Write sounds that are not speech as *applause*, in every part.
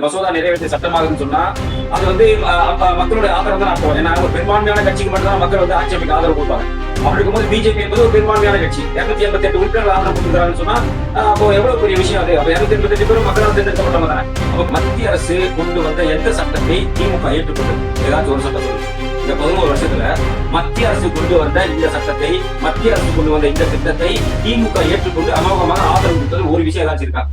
மசோதா நிறைவேற்றிய சட்டமாகுதுன்னு சொன்னா அது வந்து மக்களுடைய ஆதரவு தான் அர்த்தம். ஏன்னா ஒரு பெரும்பான்மையான கட்சிக்கு மட்டும் தான் மக்கள் வந்து ஆட்சி ஆதரவு கொடுப்பாங்க. அப்படி இருக்கும்போது பிஜேபி என்பது ஒரு பெரும்பான்மையான கட்சி. இருநூத்தி எண்பத்தி எட்டு உறுப்பினர்கள் ஆதரவு கொடுக்குறாங்கன்னு சொன்னா அப்போ எவ்வளவு பெரிய விஷயம் அது? அப்ப இருநூத்தி எண்பத்தி எட்டு பேரும் மக்களால் தேர்ந்தெடுக்கப்பட்டவங்க தானே? அப்போ மத்திய அரசு கொண்டு வந்த எந்த சட்டத்தை திமுக ஏற்றுக்கொண்டது? ஏதாச்சும் ஒரு சட்டம் சொல்லு இந்த பதினோரு வருஷத்துல மத்திய அரசு கொண்டு வந்த இந்த சட்டத்தை மத்திய அரசு கொண்டு வந்த இந்த திட்டத்தை திமுக ஏற்றுக்கொண்டு அமோகமாக ஆதரவு கொடுத்தது ஒரு விஷயம் ஏதாச்சும் இருக்கா?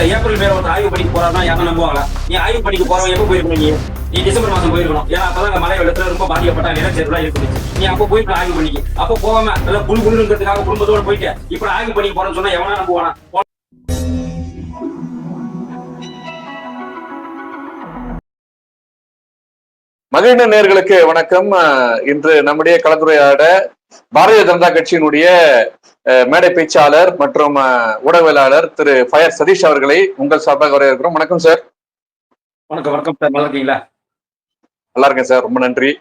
ஏப்ரல் மேல வந்து ஆய்வு படிக்க போறாருன்னா யாரும் நம்புவாங்களா? நீ ஆய்வு படிக்க போறவங்க எப்போ போயிருக்கணும் நீ? நீ டிசம்பர் மாசம் போயிருக்கணும். ஏன்னா அப்பதான் அந்த மழை வெள்ளத்துல ரொம்ப பாதிக்கப்பட்ட நிலச்சேர்லாம் இருக்குது. நீ அப்போ போயிட்டு ஆய்வு பண்ணிக்க. அப்போ போகாம நல்லா குழு குழுங்கிறதுக்காக குடும்பத்தோட போயிட்டு இப்ப ஆய்வு பண்ணி போறேன்னு சொன்னா எவனா நம்புவானா? மகிழ்ந்த நேர்களுக்கு வணக்கம். இன்று நம்முடைய கலந்துரையாட பாரதிய ஜனதா கட்சியினுடைய மேடை பேச்சாளர் மற்றும் ஊடகவியலாளர் திரு ஃபயர் சதீஷ் அவர்களை உங்கள் சார்பாக வரவேற்கிறோம். வணக்கம் சார். வணக்கம் வணக்கம் சார். நல்லா இருக்கீங்களா? நல்லா இருக்கேன் சார். ரொம்ப நன்றி.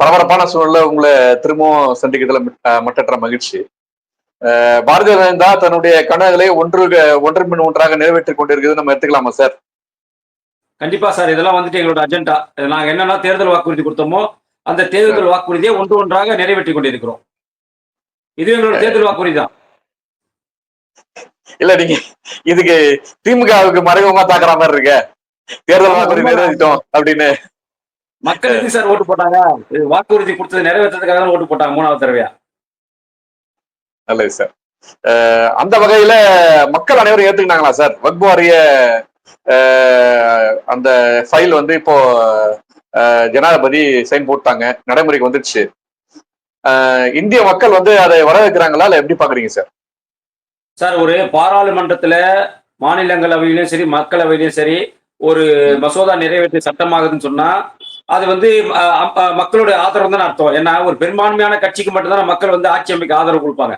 பரபரப்பான சூழல்ல உங்களை திரும்பவும் சந்திக்கிறதுல மட்டற்ற மகிழ்ச்சி. பாரதிய ஜனதா தன்னுடைய கனவுகளை ஒன்று ஒன்று பின் ஒன்றாக நிறைவேற்றிக் கொண்டிருக்கிறது நம்ம எடுத்துக்கலாமா சார்? கண்டிப்பா சார். இதெல்லாம் வந்துட்டு எங்களோட அஜெண்டா. நாங்க என்னென்ன தேர்தல் வாக்குறுதி கொடுத்தோமோ அந்த தேர்தல் வாக்குறுதியை ஒன்று ஒன்றாக நிறைவேற்றி கொண்டிருக்கிறோம். இது எங்களோட தேர்தல் வாக்குறுதி தான். இல்ல நீங்க இதுக்கு திமுகவுக்கு மறைமுகமா தாக்குற மாதிரி இருக்க. தேர்தல் வாக்குறுதி நிறைவேற்றிட்டோம் அப்படின்னு. மக்கள் எதுக்கு சார் ஓட்டு போட்டாங்க? வாக்குறுதி கொடுத்தது நிறைவேற்றதுக்காக ஓட்டு போட்டாங்க மூணாவது தடவையா? நல்லது சார். அந்த வகையில மக்கள் அனைவரும் ஏத்துக்கினாங்களா சார்? வக்பு வாரிய அந்த ஃபைல் வந்து இப்போ ஜனாதிபதி சைன் போட்டாங்க. நடைமுறைக்கு வந்துடுச்சு. இந்திய மக்கள் வந்து அதை வரவேற்கிறாங்களா? இல்ல எப்படி பாக்குறீங்க சார்? சார் ஒரு பாராளுமன்றத்துல மாநிலங்களவையிலும் சரி மக்களவையிலும் சரி ஒரு மசோதா நிறைவேற்றிய சட்டமாகுதுன்னு சொன்னா அது வந்து மக்களுடைய ஆதரவு தான் அர்த்தம். ஏன்னா ஒரு பெரும்பான்மையான கட்சிக்கு மட்டும்தான் மக்கள் வந்து ஆட்சி அமைக்க ஆதரவு கொடுப்பாங்க.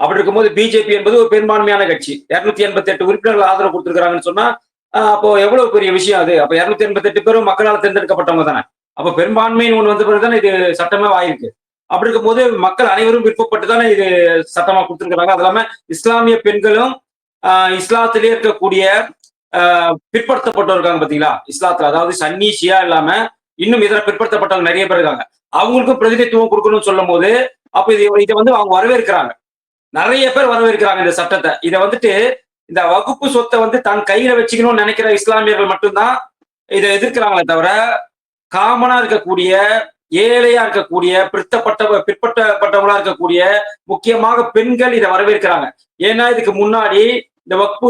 அப்படி இருக்கும்போது பிஜேபி என்பது ஒரு பெரும்பான்மையான கட்சி. இருநூத்தி எண்பத்தி எட்டு உறுப்பினர்கள் ஆதரவு கொடுத்துருக்காங்கன்னு சொன்னா அப்போ எவ்வளவு பெரிய விஷயம் அது? அப்ப இருநூத்தி எண்பத்தி எட்டு பேரும் மக்களால் தேர்ந்தெடுக்கப்பட்டவங்க தானே. அப்ப பெரும்பான்மைன்னு ஒன்று வந்த பிறகு தானே இது சட்டமே ஆயிருக்கு. அப்படி இருக்கும்போது மக்கள் அனைவரும் விருப்பப்பட்டு தானே இது சட்டமா கொடுத்துருக்காங்க அது இல்லாம இஸ்லாமிய பெண்களும் ஆஹ் இஸ்லாத்திலே இருக்கக்கூடிய ஆஹ் பிற்படுத்தப்பட்டவர் இருக்காங்க பாத்தீங்களா? இஸ்லாத்துல. அதாவது சன்னி ஷியா இல்லாம இன்னும் இதர பிற்படுத்தப்பட்டவங்க நிறைய பேர் இருக்காங்க. அவங்களுக்கும் பிரதிநிதித்துவம் கொடுக்கணும்னு சொல்லும் போது அப்ப இது இதை வந்து அவங்க வரவேற்கிறாங்க. நிறைய பேர் வரவேற்கிறாங்க இந்த சட்டத்தை. இதை வந்துட்டு இந்த வகுப்பு சொத்தை வந்து தன் கையில வச்சுக்கணும்னு நினைக்கிற இஸ்லாமியர்கள் மட்டும்தான் இதை எதிர்க்கிறாங்களே தவிர காமனா இருக்கக்கூடிய ஏழையா இருக்கக்கூடிய பிற்பட்ட பிற்பட்டப்பட்டவங்களா இருக்கக்கூடிய முக்கியமாக பெண்கள் இதை வரவேற்கிறாங்க. ஏன்னா இதுக்கு முன்னாடி இந்த வக்பு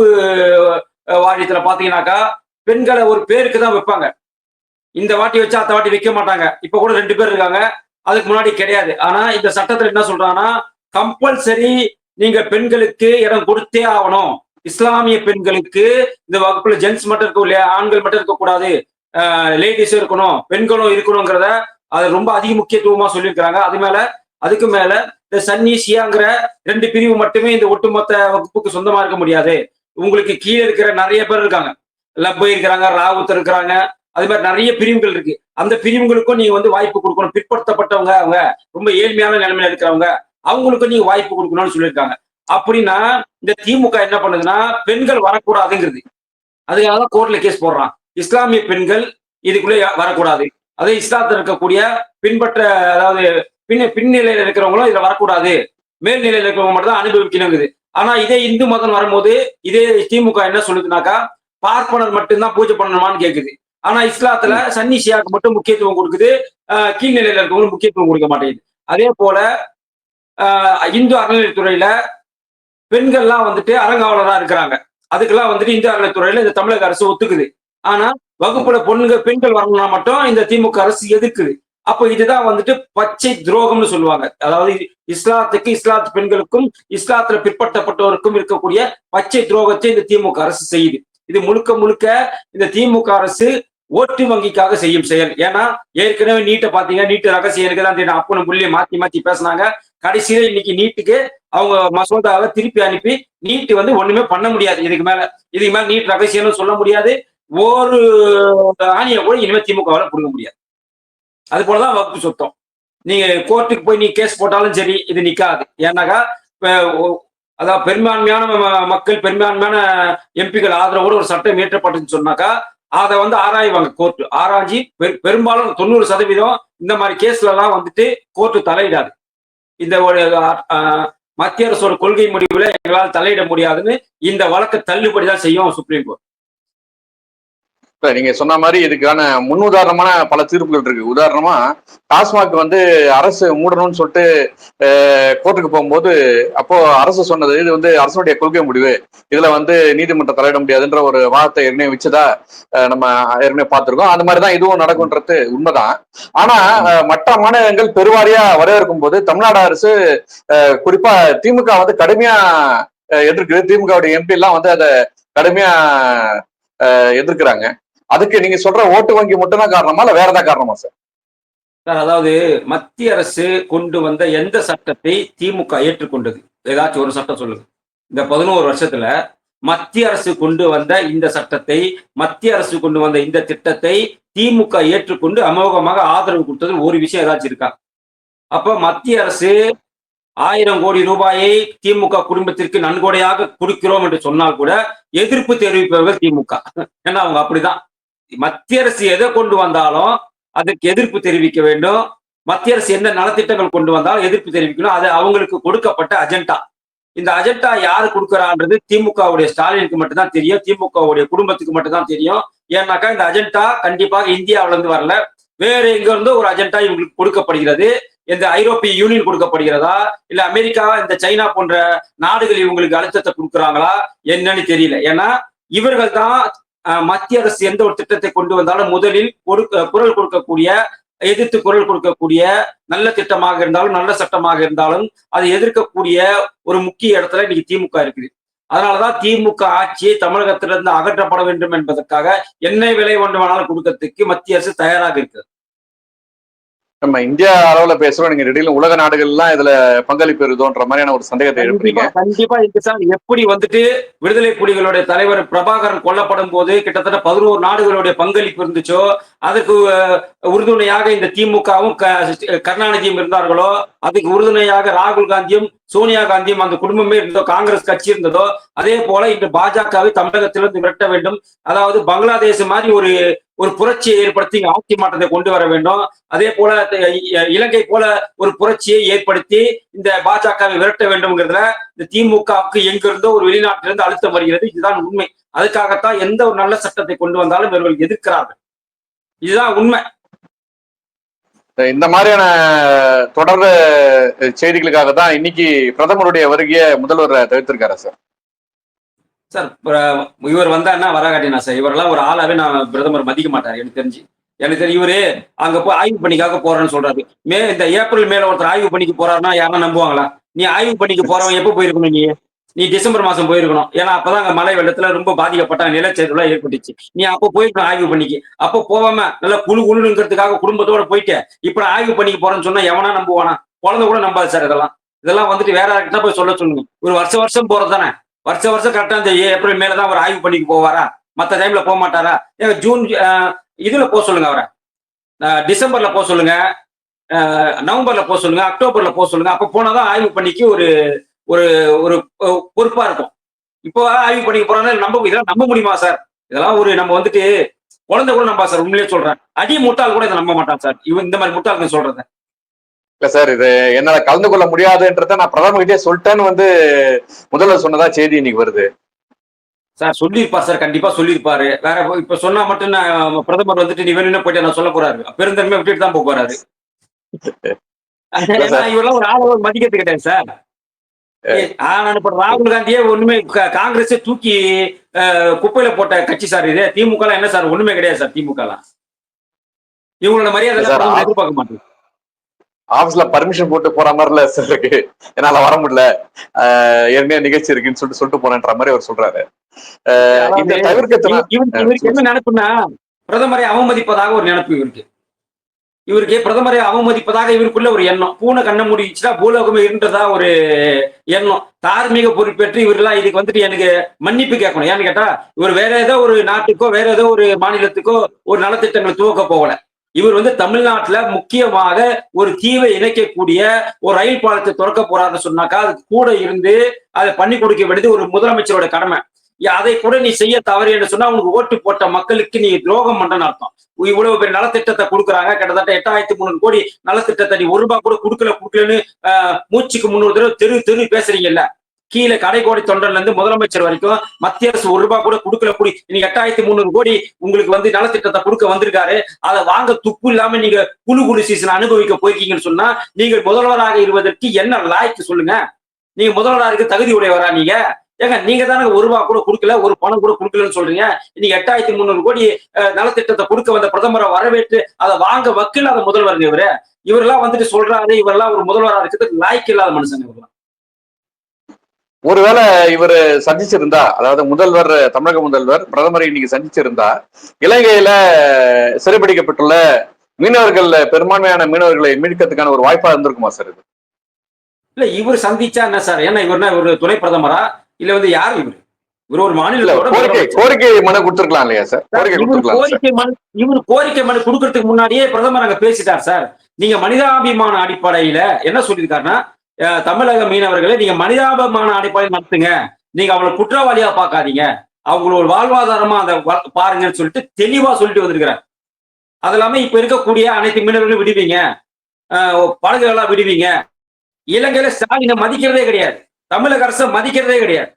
வாரியத்துல பாத்தீங்கன்னாக்கா பெண்களை ஒரு பேருக்கு தான் வைப்பாங்க. இந்த வாட்டி வச்சா அத்த வாட்டி வைக்க மாட்டாங்க. இப்ப கூட ரெண்டு பேர் இருக்காங்க. அதுக்கு முன்னாடி கிடையாது. ஆனா இந்த சட்டத்துல என்ன சொல்றாங்கன்னா கம்பல்சரி நீங்க பெண்களுக்கு இடம் கொடுத்தே ஆகணும். இஸ்லாமிய பெண்களுக்கு இந்த வகுப்புல ஜென்ஸ் மட்டும் இருக்க இல்லையா? ஆண்கள் மட்டும் இருக்கக்கூடாது லேடிஸும் இருக்கணும். பெண்களும் இருக்கணுங்கிறத அது ரொம்ப அதிக முக்கியத்துவமா சொல்லியிருக்கிறாங்க. அது மேல அதுக்கு மேல இந்த சன்னி ஷியாங்கிற ரெண்டு பிரிவு மட்டுமே இந்த ஒட்டுமொத்த வகுப்புக்கு சொந்தமா இருக்க முடியாது. உங்களுக்கு கீழே இருக்கிற நிறைய பேர் இருக்காங்க. லப்பை இருக்கிறாங்க ராவுத் இருக்கிறாங்க. அது மாதிரி நிறைய பிரிவுகள் இருக்கு. அந்த பிரிவுகளுக்கும் நீங்க வந்து வாய்ப்பு கொடுக்கணும். பிற்படுத்தப்பட்டவங்க அவங்க ரொம்ப ஏழ்மையான நிலைமையில இருக்கிறவங்க அவங்களுக்கும் நீங்க வாய்ப்பு கொடுக்கணும்னு சொல்லியிருக்காங்க. அப்படின்னா இந்த திமுக என்ன பண்ணுதுன்னா பெண்கள் வரக்கூடாதுங்கிறது. அதுக்காக தான் கோர்ட்ல கேஸ் போடுறான். இஸ்லாமிய பெண்கள் இதுக்குள்ளே வரக்கூடாது. அதே இஸ்லாத்தில் இருக்கக்கூடிய பின்பற்ற அதாவது பின் பின்னிலையில இருக்கிறவங்களும் இதுல வரக்கூடாது. மேல்நிலையில இருக்கிறவங்க மட்டும் தான் அனுபவிக்கணுங்குது. ஆனா இதே இந்து மதம் வரும்போது இதே திமுக என்ன சொல்லுதுனாக்கா பார்ப்பனர் மட்டும்தான் பூஜை பண்ணணுமான்னு கேக்குது. ஆனா இஸ்லாத்துல சன்னி ஷியாக்கு மட்டும் முக்கியத்துவம் கொடுக்குது. கீழ்நிலையில இருக்கவங்களுக்கு முக்கியத்துவம் கொடுக்க மாட்டேங்குது. அதே போல இந்து அறநிலையத்துறையில பெண்கள்லாம் வந்துட்டு அறங்காவலரா இருக்கிறாங்க. அதுக்கெல்லாம் வந்துட்டு இந்திய அறநிலைத்துறையில இந்த தமிழக அரசு ஒத்துக்குது. ஆனா வகுப்புல பொண்ணுங்க பெண்கள் வரணும்னா மட்டும் இந்த திமுக அரசு எதிர்க்குது அப்போ இதுதான் வந்துட்டு பச்சை துரோகம்னு சொல்லுவாங்க. அதாவது இஸ்லாத்துக்கு இஸ்லாத்து பெண்களுக்கும் இஸ்லாத்துல பிற்பட்டப்பட்டவருக்கும் இருக்கக்கூடிய பச்சை துரோகத்தை இந்த திமுக அரசு செய்யுது. இது முழுக்க முழுக்க இந்த திமுக அரசு ஓட்டு வங்கிக்காக செய்யும் செயல். ஏன்னா ஏற்கனவே நீட்டை பாத்தீங்கன்னா நீட்டு ரகசியம் இருக்குதான் அப்பனும் புள்ளியை மாத்தி மாத்தி பேசினாங்க. கடைசியில இன்னைக்கு நீட்டுக்கு அவங்க மசோதாவை திருப்பி அனுப்பி நீட்டு வந்து ஒண்ணுமே பண்ண முடியாது. இதுக்கு மேல இதுக்கு மேல நீட் ரகசியம்னு சொல்ல முடியாது. ஒரு ஆணியை கூட இனிமேல் திமுகவால கொடுக்க முடியாது. அது போலதான் வகுப்பு சுத்தம். நீங்க கோர்ட்டுக்கு போய் நீ கேஸ் போட்டாலும் சரி இது நிக்காது. ஏன்னாக்கா அதாவது பெரும்பான்மையான ம- மக்கள் பெரும்பான்மையான எம்பிகள் ஆதரவோடு ஒரு சட்டம் இயற்றப்பட்டுன்னு சொன்னாக்கா அதை வந்து ஆராய்வாங்க கோர்ட்டு. ஆராய்ஞ்சி பெரும்பாலும் தொண்ணூறு சதவீதம் இந்த மாதிரி கேஸ்ல எல்லாம் வந்துட்டு கோர்ட்டு தலையிடாது. இந்த ஒரு மத்திய அரசோட கொள்கை முடிவுல எங்களால் தலையிட முடியாதுன்னு இந்த வழக்கை தள்ளுபடி தான் செய்யும் சுப்ரீம் கோர்ட். இல்ல, நீங்க சொன்ன மாதிரி இதுக்கான முன்னுதாரணமான பல தீர்ப்புகள் இருக்கு. உதாரணமா டாஸ்மாக் வந்து அரசு மூடணும்னு சொல்லிட்டு கோர்ட்டுக்கு போகும்போது அப்போ அரசு சொன்னது இது வந்து அரசனுடைய கொள்கை முடிவு. இதுல வந்து நீதிமன்றம் தலையிட முடியாதுன்ற ஒரு வாதத்தை ஏற்கனவே வச்சதா நம்ம ஏற்கனவே பார்த்திருக்கோம். அந்த மாதிரிதான் இதுவும் நடக்கும்ன்றது உண்மைதான். ஆனா மற்ற மாநிலங்கள் பெருவாரியா வரவேற்கும் போது தமிழ்நாடு அரசு குறிப்பா திமுக வந்து கடுமையா எதிர்க்குது. திமுகவுடைய எம்பி எல்லாம் வந்து அதை கடுமையா எதிர்க்கிறாங்க. அதுக்கு நீங்க சொல்ற ஓட்டு வங்கி மட்டும்தான் காரணமா இல்ல வேற ஏதாவது காரணமா சார்? சார் அதாவது மத்திய அரசு கொண்டு வந்த எந்த சட்டத்தை திமுக ஏற்றுக்கொண்டது? ஏதாச்சும் ஒரு சட்டம் சொல்லுங்க. இந்த பதினோரு வருஷத்துல மத்திய அரசு கொண்டு வந்த இந்த சட்டத்தை மத்திய அரசு கொண்டு வந்த இந்த திட்டத்தை திமுக ஏற்றுக்கொண்டு அமோகமாக ஆதரவு கொடுத்தது ஒரு விஷயம் ஏதாச்சும் இருக்கா? அப்ப மத்திய அரசு ஆயிரம் கோடி ரூபாயை திமுக குடும்பத்திற்கு நன்கொடையாக கொடுக்கிறோம் என்று சொன்னால் கூட எதிர்ப்பு தெரிவிப்பவர்கள் திமுக. ஏன்னா அவங்க அப்படிதான். மத்திய அரசு எதை கொண்டு வந்தாலும் அதுக்கு எதிர்ப்பு தெரிவிக்க வேண்டும். மத்திய அரசு எந்த நலத்திட்டங்கள் கொண்டு வந்தாலும் எதிர்ப்பு தெரிவிக்கணும். அது அவங்களுக்கு கொடுக்கப்பட்ட அஜெண்டா இந்த அஜெண்டா யாரு கொடுக்குறான்றது திமுகவுடைய ஸ்டாலினுக்கு மட்டும்தான் தெரியும். திமுகவுடைய குடும்பத்துக்கு மட்டும்தான் தெரியும். ஏன்னாக்கா இந்த அஜெண்டா கண்டிப்பாக இந்தியாவில இருந்து வரல. வேற எங்க இருந்து ஒரு அஜெண்டா இவங்களுக்கு கொடுக்கப்படுகிறது. இந்த ஐரோப்பிய யூனியன் கொடுக்கப்படுகிறதா? இல்ல அமெரிக்கா இந்த சைனா போன்ற நாடுகள் இவங்களுக்கு அழுத்தத்தை கொடுக்குறாங்களா? என்னன்னு தெரியல. ஏன்னா இவர்கள் தான் மத்திய அரசு எந்த ஒரு திட்டத்தை கொண்டு வந்தாலும் முதலில் குரல் கொடுக்கக்கூடிய எதிர்த்து குரல் கொடுக்கக்கூடிய நல்ல திட்டமாக இருந்தாலும் நல்ல சட்டமாக இருந்தாலும் அதை எதிர்க்கக்கூடிய ஒரு முக்கிய இடத்துல இன்னைக்கு திமுக இருக்குது. அதனாலதான் திமுக ஆட்சியை தமிழகத்திலிருந்து அகற்றப்பட வேண்டும் என்பதற்காக என்ன விலை ஒன்று வேணாலும் கொடுக்கறதுக்கு மத்திய அரசு தயாராக இருக்கிறது. நம்ம இந்தியா அளவுல பேசுறோம். நீங்க திடீர்னு உலக நாடுகள் எல்லாம் இதுல பங்களிப்பு இருக்குதோன்ற மாதிரியான ஒரு சந்தேகத்தை எழுப்புறீங்க கண்டிப்பா. எப்படி வந்துட்டு விடுதலை புலிகளுடைய தலைவர் பிரபாகரன் கொல்லப்படும் போது கிட்டத்தட்ட பதினோரு நாடுகளுடைய பங்களிப்பு இருந்துச்சோ அதுக்கு உறுதுணையாக இந்த திமுகவும் கருணாநிதியும் இருந்தார்களோ அதுக்கு உறுதுணையாக ராகுல் காந்தியும் சோனியா காந்தியும் அந்த குடும்பமே இருந்ததோ காங்கிரஸ் கட்சி இருந்ததோ அதே போல இன்று பாஜகவை தமிழகத்திலிருந்து விரட்ட வேண்டும். அதாவது பங்களாதேஷ் மாதிரி ஒரு ஒரு புரட்சியை ஏற்படுத்தி இங்க ஆட்சி மாற்றத்தை கொண்டு வர வேண்டும். அதே போல இலங்கை போல ஒரு புரட்சியை ஏற்படுத்தி இந்த பாஜகவை விரட்ட வேண்டும்ங்கிறதுல இந்த திமுகவுக்கு எங்கிருந்தோ ஒரு வெளிநாட்டிலிருந்து அழுத்தம் வருகிறது. இதுதான் உண்மை. அதுக்காகத்தான் எந்த ஒரு நல்ல சட்டத்தை கொண்டு வந்தாலும் இவர்கள் எதிர்க்கிறார்கள். இதுதான் உண்மை. இந்த மாதிரியான தொடர் செய்திகளுக்காக தான் இன்னைக்கு பிரதமருடைய வருகையை முதல்வர் தவிர்த்திருக்காரு சார். சார் இவர் இவர் வந்தாருன்னா வரகாட்டினா சார்? இவரெல்லாம் ஒரு ஆளாவே நான் பிரதமர் மதிக்க மாட்டார் எனக்கு தெரிஞ்சு. எனக்கு தெரியும் இவரு அங்க போய் ஆய்வு பணிக்காக போறேன்னு சொல்றாரு. மே இந்த ஏப்ரல் மேல ஒருத்தர் ஆய்வு பணிக்கு போறாருன்னா யாரும் நம்புவாங்களா? நீ ஆய்வு பணிக்கு போறவன் எப்போ போயிருக்கணும் நீ? நீ டிசம்பர் மாசம் போயிருக்கணும். ஏன்னா அப்பதான் அங்க மழை வெள்ளத்துல ரொம்ப பாதிக்கப்பட்ட நிலச்சரிவுலாம் ஏற்பட்டுச்சு. நீ அப்போ போயிருக்கணும் ஆய்வு பண்ணிக்கு. அப்போ போகாம நல்லா குழு குழுங்கிறதுக்காக குடும்பத்தோட போயிட்டு. இப்ப ஆய்வு பண்ணிக்கு போறேன்னு சொன்னா எவனா நம்புவானா? குழந்தை கூட நம்பாது சார் இதெல்லாம். இதெல்லாம் வந்துட்டு வேற யார்கிட்ட போய் சொல்ல சொல்லுங்க ஒரு வருஷம் வருஷம் போறது தானே. வருஷம் வருஷம் கரெக்டா இந்த ஏப்ரல் மேலதான் அவர் ஆய்வு பண்ணிக்கு போவாரா? மத்த டைம்ல போக மாட்டாரா? ஏங்க ஜூன் இதுல போக சொல்லுங்க அவரை. டிசம்பர்ல போக சொல்லுங்க. நவம்பர்ல போக சொல்லுங்க அக்டோபர்ல போக சொல்லுங்க. அப்ப போனாதான் ஆய்வு பண்ணிக்கு ஒரு ஒரு ஒரு பொறுப்பா இருக்கும். இப்போ ஆய்வு பண்ணிக்க போறாங்க நம்ப இதெல்லாம் நம்ப முடியுமா சார்? இதெல்லாம் ஒரு நம்ம வந்துட்டு குழந்தை கூட நம்பா சார் உண்மையிலேயே சொல்றேன். அடி முட்டாள் கூட இதை நம்ப மாட்டான் சார். இவன் இந்த மாதிரி முட்டாளுங்க சொல்றது. இல்ல சார் இது என்னால கலந்து கொள்ள முடியாதுன்றத நான் பிரதமர்கிட்டே சொல்லிட்டேன்னு வந்து முதல்வர் சொன்னதா செய்தி இன்னைக்கு வருது. சார் சொல்லியிருப்பார் சார். கண்டிப்பா சொல்லியிருப்பாரு. வேற இப்ப- சொன்னா மட்டும் நான் பிரதமர் வந்துட்டு நீ வேணும்னு போயிட்டு நான் சொல்ல போறாரு. பெருந்தன்மை விட்டுட்டு தான் போக போறாரு. *laughs* இவரெல்லாம் ஒரு ஆள மதிக்கிறது கிடையாது சார். ராகுல் காந்தியே ஒண்ணுமே காங்கிரஸே தூக்கி குப்பையில போட்ட கட்சி சார் இது. திமுக என்ன சார்? ஒண்ணுமே கிடையாது சார் திமுக எல்லாம் இவங்களோட மரியாதை எதிர்பார்க்க மாட்டேன் ஆபீஸ்ல பர்மிஷன் போட்டு போற மாதிரில சார் இருக்கு. என்னால வர முடியல. ஏற்கனவே நிகழ்ச்சி இருக்குன்னு சொல்லிட்டு சொல்லிட்டு போறேன்ற மாதிரி அவர் சொல்றாரு. இந்த இவருக்கு என்ன நினைப்புன்னா பிரதமரை அவமதிப்பதாக ஒரு நினைப்பு இவருக்கு இவருக்கு பிரதமரை அவமதிப்பதாக இவருக்குள்ள ஒரு எண்ணம். பூனை கண்ண முடிச்சுட்டா பூலோகமே இருன்றதா ஒரு எண்ணம். தார்மீக பொறுப்பேற்று இவரெல்லாம் இதுக்கு வந்துட்டு எனக்கு மன்னிப்பு கேட்கணும். ஏன்னு கேட்டா இவர் வேற ஏதோ ஒரு நாட்டுக்கோ வேற ஏதோ ஒரு மாநிலத்துக்கோ ஒரு நலத்திட்டங்களை துவக்க போகல. இவர் வந்து தமிழ்நாட்டுல முக்கியமாக ஒரு தீவை இணைக்கக்கூடிய ஒரு ரயில் பாலத்தை திறக்க போறாருன்னு சொன்னாக்கா அது கூட இருந்து அதை பண்ணி கொடுக்க வேண்டியது ஒரு முதலமைச்சரோட கடமை. அதை கூட நீ செய்ய தவறு என்று சொன்னா உனக்கு ஓட்டு போட்ட மக்களுக்கு நீ துரோகம் பண்றன்னு அர்த்தம். இவ்வளவு பேர் நலத்திட்டத்தை கொடுக்குறாங்க. கிட்டத்தட்ட எட்டாயிரத்தி முந்நூறு கோடி நலத்திட்டத்தை நீ ஒரு ரூபாய் கூட கொடுக்கல கொடுக்கலன்னு மூச்சுக்கு முந்நூறு தடவை தெரு தெரு பேசுறீங்கல்ல. கீழே கடைக்கோடி தொண்டர்ல இருந்து முதலமைச்சர் வரைக்கும் மத்திய அரசு ஒரு ரூபாய் கூட கொடுக்கல கூடி நீங்க எட்டாயிரத்தி முந்நூறு கோடி உங்களுக்கு வந்து நலத்திட்டத்தை கொடுக்க வந்திருக்காரு. அதை வாங்க துப்பு இல்லாம நீங்க குழு குழு சீசன் அனுபவிக்க போயிருக்கீங்கன்னு சொன்னா நீங்கள் முதல்வராக இருப்பதற்கு என்ன லாய்க்கு சொல்லுங்க? நீங்க முதல்வராக தகுதி உடையவரா நீங்க? ஏங்க நீங்க தானே ஒரு ரூபா கூட கொடுக்கல ஒரு பணம் கூட கொடுக்கலன்னு சொல்றீங்க. இன்னைக்கு எட்டாயிரத்தி முந்நூறு கோடி நலத்திட்டத்தை கொடுக்க வந்த பிரதமரை வரவேற்று அதை வாங்க வக்கீல் அதை முதல்வர் இவரு. இவரெல்லாம் வந்துட்டு சொல்றாரு இவரெல்லாம் ஒரு முதல்வரா இருக்கிறதுக்கு லாய்க்கு இல்லாத மனுஷங்க இவரெல்லாம். ஒருவேளை இவர் சந்திச்சிருந்தா அதாவது முதல்வர் தமிழக முதல்வர் பிரதமரை இன்னைக்கு சந்திச்சிருந்தா இலங்கையில சிறைபிடிக்கப்பட்டுள்ள மீனவர்கள் பெரும்பான்மையான மீனவர்களை மீட்கிறதுக்கான ஒரு வாய்ப்பா இருந்திருக்குமா சார் இது? இல்ல இவர் சந்திச்சா என்ன சார்? ஏன்னா இவர் ஒரு துணை பிரதமரா? இல்ல வந்து யார் இவர்? இவர் ஒரு மாநிலத்தோட கோரிக்கை. கோரிக்கை மனு கொடுத்திருக்கலாம் இல்லையா சார்? கோரிக்கை மனு இவர் கோரிக்கை மனு கொடுக்கறதுக்கு முன்னாடியே பிரதமர் அங்க பேசிட்டார் சார். நீங்க மனிதாபிமான அடிப்படையில என்ன சொல்லியிருக்காருன்னா தமிழக மீனவர்களை நீங்க மனிதாபிமான அடிப்படையில் நடத்துங்க. நீங்க அவங்களை குற்றவாளியா பார்க்காதீங்க. அவங்களோட வாழ்வாதாரமா அதை பாருங்கன்னு சொல்லிட்டு தெளிவா சொல்லிட்டு வந்திருக்கிறார். அது இல்லாம இப்ப இருக்கக்கூடிய அனைத்து மீனவர்களும் விடுவீங்க. அஹ், படகுகளெல்லாம் விடுவீங்க. இலங்கையில ஸ்டாலினை மதிக்கிறதே கிடையாது. தமிழக அரசை மதிக்கிறதே கிடையாது.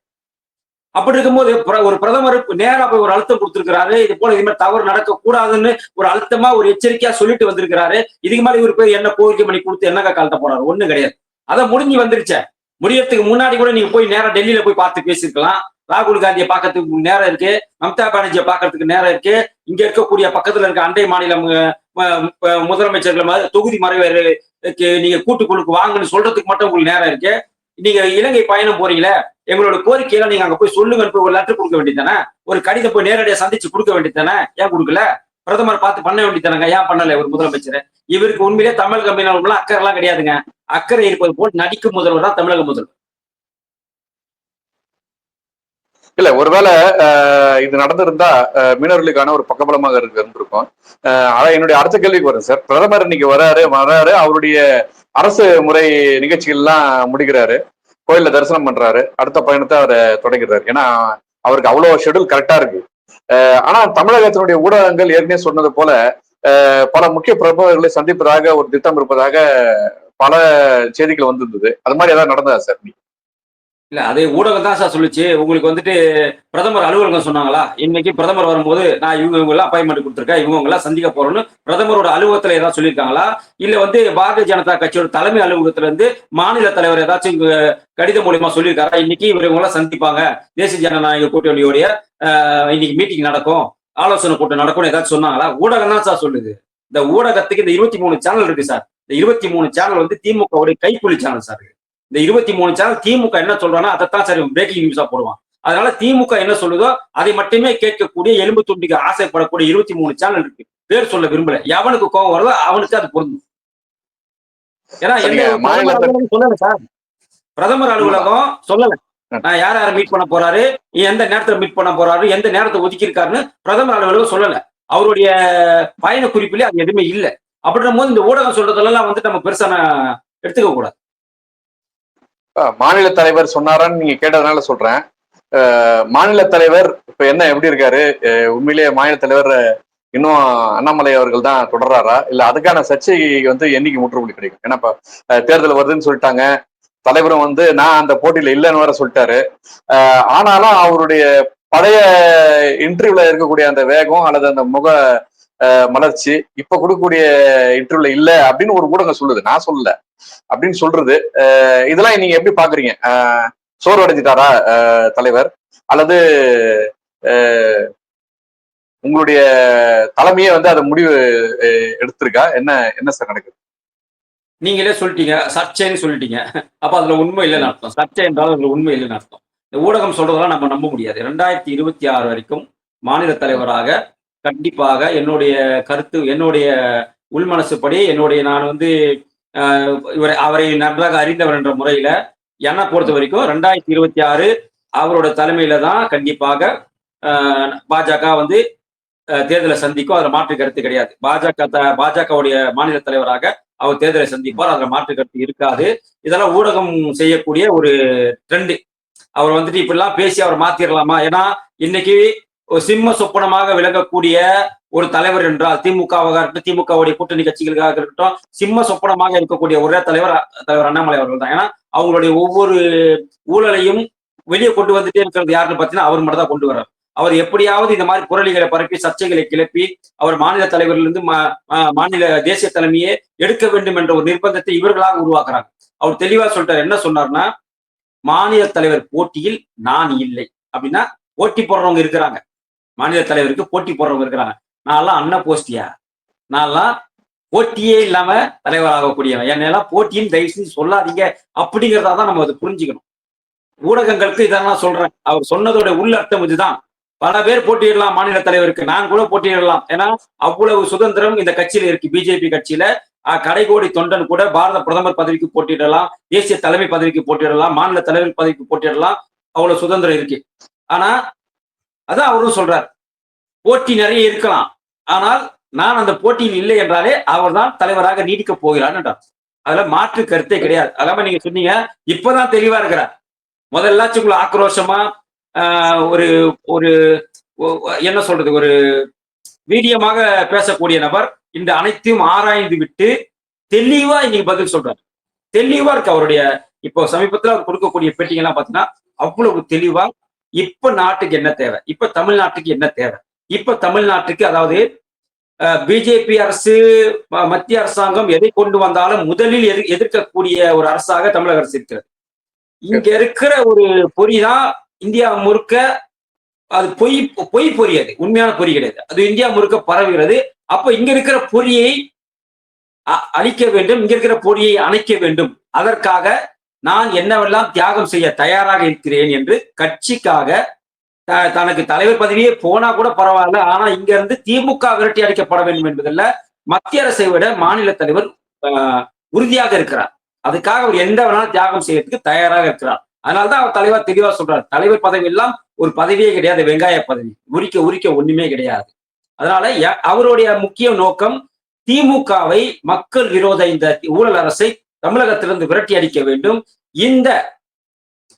அப்படி இருக்கும்போது பிர- ஒரு பிரதமர் நேரா போய் ஒரு அழுத்தம் கொடுத்திருக்கிறாரு. இது போல இது மாதிரி தவறு நடக்க கூடாதுன்னு ஒரு அழுத்தமா ஒரு எச்சரிக்கையா சொல்லிட்டு வந்திருக்கிறாரு. இதுக்கு மேல இவர் போய் என்ன கோரிக்கை பண்ணி கொடுத்து என்னங்க காலத்த போறாரு? ஒண்ணும் கிடையாது. அதை முடிஞ்சு வந்துருச்ச. முடியறதுக்கு முன்னாடி கூட நீங்க போய் நேரா டெல்லியில போய் பார்த்து பேசிருக்கலாம். ராகுல் காந்தியை பார்க்கறதுக்கு நேரம் இருக்கு. மம்தா பானர்ஜியை பார்க்கறதுக்கு நேரம் இருக்கு. இங்க இருக்கக்கூடிய பக்கத்துல இருக்க அண்டை மாநிலம் முதலமைச்சர்கள் தொகுதி மறைவருக்கு நீங்க கூட்டுக்குழுக்கு வாங்கன்னு சொல்றதுக்கு மட்டும் உங்களுக்கு நேரம் இருக்கு. நீங்க இலங்கை பயணம் போறீங்களே எங்களோட கோரிக்கையில நீங்க அங்க போய் சொல்லுங்கன்னு ஒரு லெட்டர் கொடுக்க வேண்டியதானே ஒரு கடிதம் போய் நேரடியா சந்திச்சு கொடுக்க வேண்டியதானே ஏன் கொடுக்கல? பிரதமர் பார்த்து பண்ண வேண்டியதானங்க ஏன் பண்ணல ஒரு முதலமைச்சர்? இவருக்கு உண்மையிலே தமிழக மீனவர்கள்லாம் அக்கறை எல்லாம் கிடையாதுங்க. அக்கறை இருப்பது போல் நடிக்கும் முதல்வர் தான் தமிழக முதல்வர். இல்ல ஒருவேளை இது நடந்திருந்தா மீனவர்களுக்கான ஒரு பக்கபலமாக இருக்கு இருந்திருக்கும். ஆனா என்னுடைய அடுத்த கேள்விக்கு வரும் சார். பிரதமர் இன்னைக்கு வராரு வராரு அவருடைய அரசு முறை நிகழ்ச்சிகள்லாம் முடிக்கிறாரு. கோயில்ல தரிசனம் பண்றாரு. அடுத்த பயணத்தை அவர் தொடங்கிறாரு ஏன்னா அவருக்கு அவ்வளவு ஷெட்யூல் கரெக்டா இருக்கு. ஆனா தமிழகத்தினுடைய ஊடகங்கள் ஏற்கனவே சொன்னது போல பல முக்கிய பிரமுகர்களை சந்திப்பதாக ஒரு திட்டம் இருப்பதாக பல செய்திகள் வந்திருந்தது. அது மாதிரி ஏதாவது நடந்ததா சார் இல்ல அதே ஊடகம் தான் சார் சொல்லுச்சு. உங்களுக்கு வந்துட்டு பிரதமர் அலுவலகம் சொன்னாங்களா? இன்னைக்கு பிரதமர் வரும்போது நான் இவங்க இவங்க எல்லாம் அப்பாயின்மெண்ட் கொடுத்துருக்கேன். இவங்க எல்லாம் சந்திக்க போறோம்னு பிரதமரோட அலுவலகத்துல ஏதாவது சொல்லியிருக்காங்களா? இல்ல வந்து பாரதிய ஜனதா கட்சியோட தலைமை அலுவலகத்துல இருந்து மாநில தலைவர் ஏதாச்சும் கடிதம் மூலியமா சொல்லியிருக்காரா? இன்னைக்கு இவர் இவங்க எல்லாம் சந்திப்பாங்க. தேசிய ஜனநாயக கூட்டணியோடைய இன்னைக்கு மீட்டிங் நடக்கும். ஆலோசனை கூட்டம் நடக்கும்னு ஏதாச்சும் சொன்னாங்களா? ஊடகம் தான் சார் சொல்லுது. இந்த ஊடகத்துக்கு இந்த இருபத்தி மூணு சேனல் இருக்கு சார் இந்த இருபத்தி மூணு சேனல் வந்து திமுகவுடைய கைக்கூலி சேனல் சார் இந்த இருபத்தி மூணு சேனல் திமுக என்ன சொல்றானோ அதைத்தான் சார் பிரேக்கிங் நியூஸா போடுவான். அதனால திமுக என்ன சொல்லுதோ அதை மட்டுமே கேட்கக்கூடிய எலும்பு துண்டிக்க ஆசைப்படக்கூடிய இருபத்தி மூணு சேனல் இருக்கு. பேர் சொல்ல விரும்பல. எவனுக்கு கோவம் வருதோ அவனுக்கு அது பொருந்தும். ஏன்னா சொல்லல சார். பிரதமர் அலுவலகம் சொல்லல. நான் யார் யாரை மீட் பண்ண போறாரு எந்த நேரத்துல மீட் பண்ண போறாரு எந்த நேரத்தை ஒதுக்கி இருக்காருன்னு பிரதமர் அலுவலகம் சொல்லல. அவருடைய பயண குறிப்பிலே அது எதுவுமே இல்ல. அப்படின்ற போது இந்த ஊடகம் சொல்றதெல்லாம் வந்து நம்ம பெருசா எடுத்துக்க கூடாது மாநில தலைவர் சொன்னாரான்னு நீங்க கேட்டதுனால சொல்றேன். மாநில தலைவர் இப்ப என்ன எப்படி இருக்காரு? உண்மையிலேயே மாநில தலைவர் இன்னும் அண்ணாமலை அவர்கள் தான் தொடர்றாரா? இல்ல அதுக்கான சர்ச்சை வந்து என்னைக்கு முற்றுப்புள்ளி கிடைக்கும்? ஏன்னா இப்ப தேர்தல் வருதுன்னு சொல்லிட்டாங்க. தலைவரும் வந்து நான் அந்த போட்டியில இல்லைன்னு வேற சொல்லிட்டாரு. ஆனாலும் அவருடைய பழைய இன்டர்வியூல இருக்கக்கூடிய அந்த வேகம் அல்லது அந்த முக மலர்ச்சி இப்ப கொடுக்கக்கூடிய இன்டர்வியூல இல்ல அப்படின்னு ஒரு ஊடகம் சொல்லுது. நான் சொல்லல. அப்படின்னு சொல்றது இதெல்லாம் நீங்க எப்படி பாக்குறீங்க? அஹ் சோர்வு அடைஞ்சிட்டாரா அஹ் தலைவர்? அல்லது உங்களுடைய தலைமையே வந்து அதை முடிவு எடுத்திருக்கா? என்ன என்ன சார் நடக்குது? நீங்களே சொல்லிட்டீங்க. சர்ச்சைன்னு சொல்லிட்டீங்க. அப்ப அதுல உண்மை இல்லைன்னு அர்த்தம். சர்ச்சை என்றால் அதுல உண்மை இல்லைன்னு அர்த்தம். இந்த ஊடகம் சொல்றதெல்லாம் நம்ம நம்ப முடியாது. ரெண்டாயிரத்தி இருபத்தி ஆறு வரைக்கும் மாநில தலைவராக கண்டிப்பாக என்னுடைய கருத்து என்னுடைய உள்மனசுப்படி என்னுடைய நான் வந்து இவரை அவரை நன்றாக அறிந்தவர் என்ற முறையில என்னை பொறுத்த வரைக்கும் ரெண்டாயிரத்தி இருபத்தி ஆறு அவரோட தலைமையில தான் கண்டிப்பாக பாஜக வந்து தேர்தலை சந்திக்கும். அதுல மாற்று கருத்து கிடையாது. பாஜக த- பாஜகவுடைய மாநில தலைவராக அவர் தேர்தலை சந்திப்பார். அதுல மாற்று கருத்து இருக்காது. இதெல்லாம் ஊடகம் செய்யக்கூடிய ஒரு ட்ரெண்டு அவர் வந்துட்டு இப்படிலாம் பேசி அவர் மாத்திரலாமா? ஏன்னா இன்னைக்கு சிம்ம சொப்பனமாக விளங்கக்கூடிய ஒரு தலைவர் என்றால் திமுகவாக இருக்கட்டும் திமுகவுடைய கூட்டணி கட்சிகளுக்காக இருக்கட்டும் சிம்ம சொப்பனமாக இருக்கக்கூடிய ஒரே தலைவர் தலைவர் அண்ணாமலை அவர்கள் தான். ஏன்னா அவங்களுடைய ஒவ்வொரு ஊழலையும் வெளியே கொண்டு வந்துட்டே இருக்கிறது யாருன்னு பார்த்தீங்கன்னா அவர் மட்டும் தான் கொண்டு வர்றார். அவர் எப்படியாவது இந்த மாதிரி புரளிகளை பரப்பி சர்ச்சைகளை கிளப்பி அவர் மாநில தலைவரிலிருந்து மா- மாநில தேசிய தலைமையே எடுக்க வேண்டும் என்ற ஒரு நிர்பந்தத்தை இவர்களாக உருவாக்குறாங்க. அவர் தெளிவா சொல்லிட்டார். என்ன சொன்னார்னா மாநில தலைவர் போட்டியில் நான் இல்லை. அப்படின்னா போட்டி போடுறவங்க இருக்கிறாங்க. மாநில தலைவருக்கு போட்டி போடுறவங்க இருக்கிறாங்க. நான்லாம் அன்ன போஸ்டியா? நான்லாம் போட்டியே இல்லாம தலைவராகக்கூடியவன் என்னெல்லாம் போட்டின்னு தயவு செஞ்சு சொல்லாதீங்க. அப்படிங்கிறதா தான் நம்ம அதை புரிஞ்சுக்கணும். ஊடகங்களுக்கு இதெல்லாம் சொல்றேன். அவர் சொன்னதோட உள்ளர்த்தம் இதுதான். பல பேர் போட்டியிடலாம் மாநில தலைவருக்கு. நான் கூட போட்டியிடலாம். ஏன்னா அவ்வளவு சுதந்திரம் இந்த கட்சியில இருக்கு. பிஜேபி கட்சியில. கடைகோடி தொண்டன் கூட பாரத பிரதமர் பதவிக்கு போட்டியிடலாம். தேசிய தலைமை பதவிக்கு போட்டியிடலாம். மாநில தலைவர் பதவிக்கு போட்டியிடலாம். அவ்வளவு சுதந்திரம் இருக்கு. ஆனா அதான் அவரும் சொல்றார். போட்டி நிறைய இருக்கலாம். ஆனால் நான் அந்த போட்டியில் இல்லை என்றாலே அவர்தான் தலைவராக நீடிக்க போகிறார் என்றார். அதுல மாற்று கருத்தே கிடையாது. அல்லாம நீங்க சொன்னீங்க. இப்பதான் தெளிவா இருக்கிறார். முதல்லாச்சுக்குள்ள ஆக்ரோஷமா ஒரு ஒரு என்ன சொல்றது? ஒரு வீரியமாக பேசக்கூடிய நபர் இந்த அனைத்தையும் ஆராய்ந்து விட்டு தெளிவா இன்னைக்கு பதில் சொல்றாரு. தெளிவா இருக்கு அவருடைய இப்போ சமீபத்துல அவர் கொடுக்கக்கூடிய பேட்டிங்கெல்லாம் பாத்தீங்கன்னா அவ்வளவு தெளிவா இப்ப நாட்டுக்கு என்ன தேவை? இப்ப தமிழ்நாட்டுக்கு என்ன தேவை? இப்ப தமிழ்நாட்டுக்கு அதாவது பிஜேபி அரசு மத்திய அரசாங்கம் எதை கொண்டு வந்தாலும் முதலில் எதிர் எதிர்க்கக்கூடிய ஒரு அரசாக தமிழக அரசு இருக்கிறது. இங்க இருக்கிற ஒரு பொறி தான் இந்தியா முழுக்க அது பொய் பொய் பொறி அது உண்மையான பொறி கிடையாது. அது இந்தியா முழுக்க பரவுகிறது. அப்ப இங்க இருக்கிற பொறியை அ- அழிக்க வேண்டும். இங்க இருக்கிற பொறியை அணைக்க வேண்டும். அதற்காக நான் என்னவெல்லாம் தியாகம் செய்ய தயாராக இருக்கிறேன் என்று கட்சிக்காக த- தனக்கு தலைவர் பதவியே போனா கூட பரவாயில்ல. ஆனா இங்க இருந்து திமுக விரட்டி அடிக்கப்பட வேண்டும் என்பதில் மத்திய அரசை விட மாநில தலைவர் உறுதியாக இருக்கிறார். அதுக்காக அவர் எந்த வேணாலும் தியாகம் செய்யறதுக்கு தயாராக இருக்கிறார். அதனால்தான் அவர் தலைவர் தெளிவா சொல்றாரு. தலைவர் பதவி எல்லாம் ஒரு பதவியே கிடையாது வெங்காய பதவி. உரிக்க உரிக்க ஒண்ணுமே கிடையாது. அதனால அவருடைய முக்கிய நோக்கம் திமுகவை மக்கள் விரோத இந்த ஊழல் அரசை தமிழகத்திலிருந்து விரட்டி அடிக்க வேண்டும். இந்த